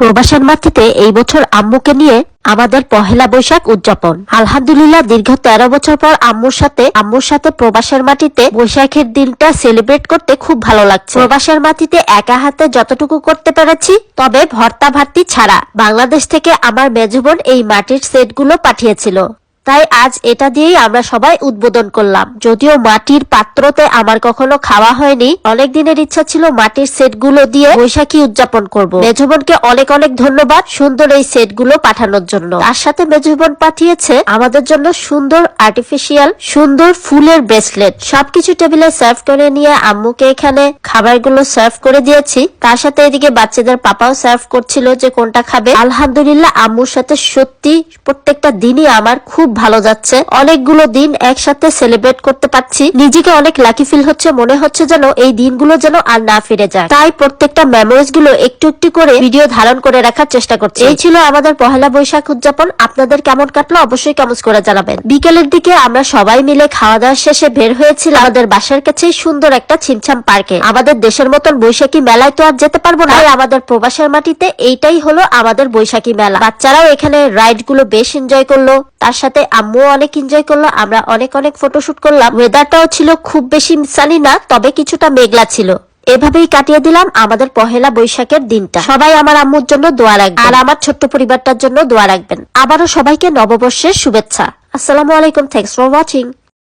প্রবাসের মাটিতে এই বছর আম্মুকে নিয়ে আমাদের পহেলা বৈশাখ উদযাপন। আলহামদুলিল্লাহ, দীর্ঘ তেরো বছর পর আম্মুর সাথে আম্মুর সাথে প্রবাসের মাটিতে বৈশাখের দিনটা সেলিব্রেট করতে খুব ভালো লাগছে। প্রবাসের মাটিতে একা হাতে যতটুকু করতে পেরেছি, তবে ভর্তা ভাতি ছাড়া বাংলাদেশ থেকে আমার মেজবোন এই মাটির সেটগুলো পাঠিয়েছিল। তাই আজ এটা দিয়েই আমরা সবাই উদ্বোধন করলাম। যদিও মাটির পাত্রতে আমার কখনো খাওয়া হয়নি অনেক দিনের ইচ্ছা ছিল মাটির সেটগুলো দিয়ে বৈশাখী উদযাপন করব। মেজবনকে অনেক অনেক ধন্যবাদ সুন্দর এই সেটগুলো পাঠানোর জন্য। তার সাথে মেজবন পাঠিয়েছে আমাদের জন্য সুন্দর আর্টিফিশিয়াল সুন্দর ফুলের ব্রেসলেট সবকিছু টেবিলে সার্ভ করে নিয়ে আম্মুকে এখানে খাবারগুলো সার্ভ করে দিয়েছি। তার সাথে এদিকে বাচ্চাদের পাপাও সার্ভ করছিল যে কোনটা খাবে। আলহামদুলিল্লাহ, আম্মুর সাথে সত্যি প্রত্যেকটা দিনই আমার খুব ভালো যাচ্ছে। অনেকগুলো দিন একসাথে সেলিব্রেট করতে পারছি। নিজেকে অনেক লাকি ফিল হচ্ছে, মনে হচ্ছে যেন এই দিনগুলো যেন আর না ফিরে যায়। তাই প্রত্যেকটা মেমোরিজগুলো একটু একটু করে ভিডিও ধারণ করে রাখার চেষ্টা করছি। এই ছিল আমাদের পহেলা বৈশাখ উদযাপন। আপনাদের কেমন কাটলো অবশ্যই কমেন্টস করে জানাবেন। বিকেলের দিকে আমরা সবাই মিলে খাওয়া দাওয়া শেষে বের হয়েছিল আমাদের বাসার কাছেই সুন্দর একটা ছিমছাম পার্কে। আমাদের দেশের মতন বৈশাখী মেলায় তো আর যেতে পারব না। আমাদের প্রবাসের মাটিতে এইটাই হলো আমাদের বৈশাখী মেলা। বাচ্চারাও এখানে রাইডগুলো বেশ এনজয় করল। তার সাথে আম্মুও অনেক এনজয় করল, আমরা অনেক অনেক ফটোশুট করলাম। ওয়েদারটাও ছিল খুব বেশি মিসালি না, তবে কিছুটা মেঘলা ছিল। এভাবেই কাটিয়ে দিলাম আমাদের পহেলা বৈশাখের দিনটা। সবাই আমার আম্মুর জন্য দোয়া রাখবেন। আর আমার ছোট্ট পরিবারটার জন্য দোয়া রাখবেন। আবারও সবাইকে নববর্ষের শুভেচ্ছা। আসসালামু আলাইকুম থ্যাংকস ফর ওয়াচিং